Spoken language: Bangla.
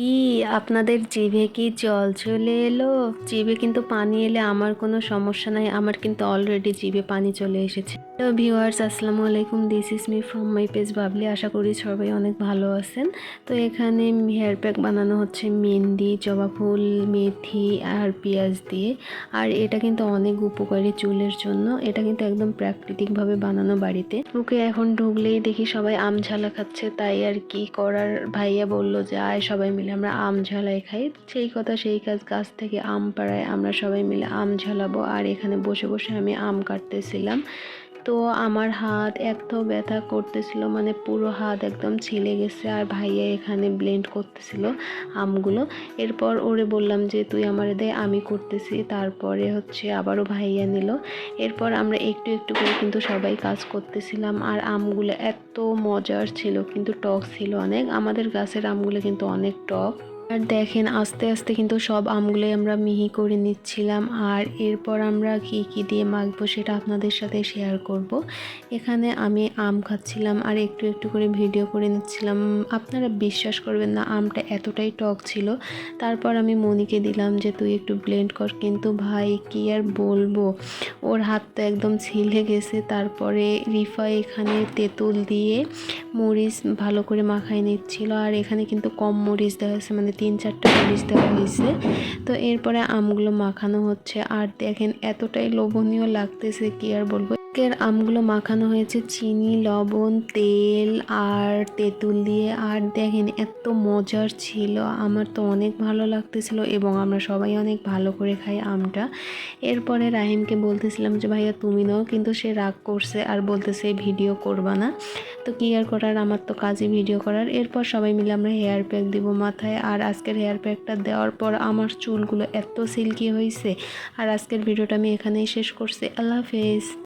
কি আপনাদের জিভে কি জল চলে এলো? জিভে কিন্তু পানি এলে আমার কোনো সমস্যা নাই, আমার কিন্তু অলরেডি জিভে পানি চলে এসেছে। তো ভিউয়ার্স আসসালামু আলাইকুম this is me from my page Babli আশা করি সবাই অনেক ভালো আছেন। তো এখানে হেয়ার প্যাক বানানো হচ্ছে মেহেন্দি, জবা ফুল, মেথি আর পেঁয়াজ দিয়ে। আর এটা কিন্তু অনেক উপকারী চুলের জন্য, এটা কিন্তু একদম প্রাকৃতিকভাবে বানানো বাড়িতে। ওকে এখন ঢুকলেই দেখি সবাই আম ঝালা খাচ্ছে, তাই আর কি করার ভাইয়া বলল যে, আয় সবাই মিলে আমরা আম ঝালাই খাই। সেই কথা সেই কাজ গাছ থেকে আম পাড়ায় আমরা সবাই মিলে আম ঝালাবো। আর এখানে বসে বসে আমি আম কাটতেছিলাম। তো আমার হাত এত ব্যথা করতেছিল মানে পুরো হাত একদম ছিলে গেছে আর ভাইয়া এখানে ব্লেন্ড করতেছিল আমগুলো। এরপর ওরে বললাম যে, তুই আমার দে, আমি করতেছি। তারপরে হচ্ছে আবারও ভাইয়া নিল। এরপর আমরা একটু একটু করে কিন্তু সবাই কাজ করতেছিলাম আর আমগুলো এত মজার ছিল, কিন্তু টক ছিল অনেক। আমাদের গাছের আমগুলো কিন্তু অনেক টক। আর দেখেন, আস্তে আস্তে কিন্তু সব আমগুলোই আমরা মিহি করে নিচ্ছিলাম। আর এরপর আমরা কি কি দিয়ে মাখবো সেটা আপনাদের সাথে শেয়ার করব। এখানে আমি আম খাচ্ছিলাম আর একটু একটু করে ভিডিও করে নিচ্ছিলাম। আপনারা বিশ্বাস করবেন না, আমটা এতটাই টক ছিল। তারপর আমি মনিকে দিলাম যে, তুই একটু ব্লেন্ড কর। কিন্তু ভাই, কি আর বলব? ওর হাত তো একদম ছিলে গেছে। তারপরে রিফা এখানে তেঁতুল দিয়ে মরিচ ভালো করে মাখাই নিচ্ছিল। আর এখানে কিন্তু কম মরিচ দেওয়া হয়েছে মানে তিন চারটা মরিচ দেওয়া হয়েছে। তো এরপরে আমগুলো মাখানো হচ্ছে। আর দেখেন, এতটাই লোভনীয় লাগতেছে, কি আর বলব। এর আমগুলো মাখানো হয়েছে। চিনি, লবণ, তেল আর তেঁতুল দিয়ে। আর দেখেন, এত মজার ছিল। আমার তো অনেক ভালো লাগতেছিল এবং আমরা সবাই অনেক ভালো করে খাই আমটা। এরপরে রাহিমকে বলতেছিলাম যে, ভাইয়া, তুমি নাও। কিন্তু সে রাগ করছে আর বলতেছে, ভিডিও করবা না। তো কি আর করার? আমার তো কাজে ভিডিও করার। এরপর সবাই মিলে আমরা হেয়ার প্যাক দিব মাথায়। আর আজকের হেয়ার প্যাকটা দেওয়ার পর আমার চুলগুলো এত সিল্কি হয়েছে আর আজকের ভিডিওটা আমি এখানেই শেষ করছি। আল্লাহ হাফেজ।